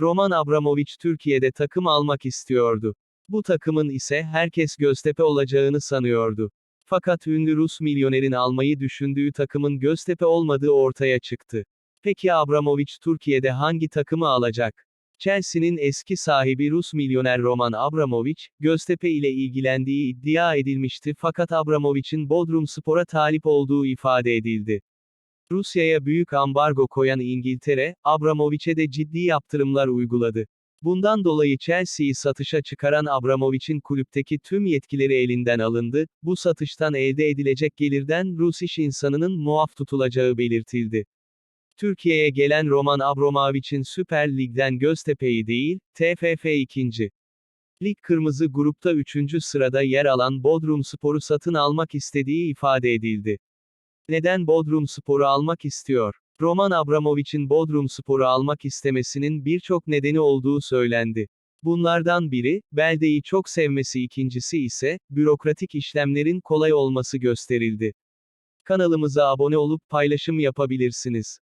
Roman Abramovich Türkiye'de takım almak istiyordu. Bu takımın ise herkes Göztepe olacağını sanıyordu. Fakat ünlü Rus milyonerin almayı düşündüğü takımın Göztepe olmadığı ortaya çıktı. Peki Abramovich Türkiye'de hangi takımı alacak? Chelsea'nin eski sahibi Rus milyoner Roman Abramovich, Göztepe ile ilgilendiği iddia edilmişti fakat Abramovich'in Bodrumspor'a talip olduğu ifade edildi. Rusya'ya büyük ambargo koyan İngiltere, Abramovich'e de ciddi yaptırımlar uyguladı. Bundan dolayı Chelsea'yi satışa çıkaran Abramovich'in kulüpteki tüm yetkileri elinden alındı, bu satıştan elde edilecek gelirden Rus iş insanının muaf tutulacağı belirtildi. Türkiye'ye gelen Roman Abramovich'in Süper Lig'den Göztepe'yi değil, TFF 2. Lig Kırmızı Grupta 3. sırada yer alan Bodrumspor'u satın almak istediği ifade edildi. Neden Bodrumspor'u almak istiyor? Roman Abramovich'in Bodrumspor'u almak istemesinin birçok nedeni olduğu söylendi. Bunlardan biri, beldeyi çok sevmesi ikincisi ise, bürokratik işlemlerin kolay olması gösterildi. Kanalımıza abone olup paylaşım yapabilirsiniz.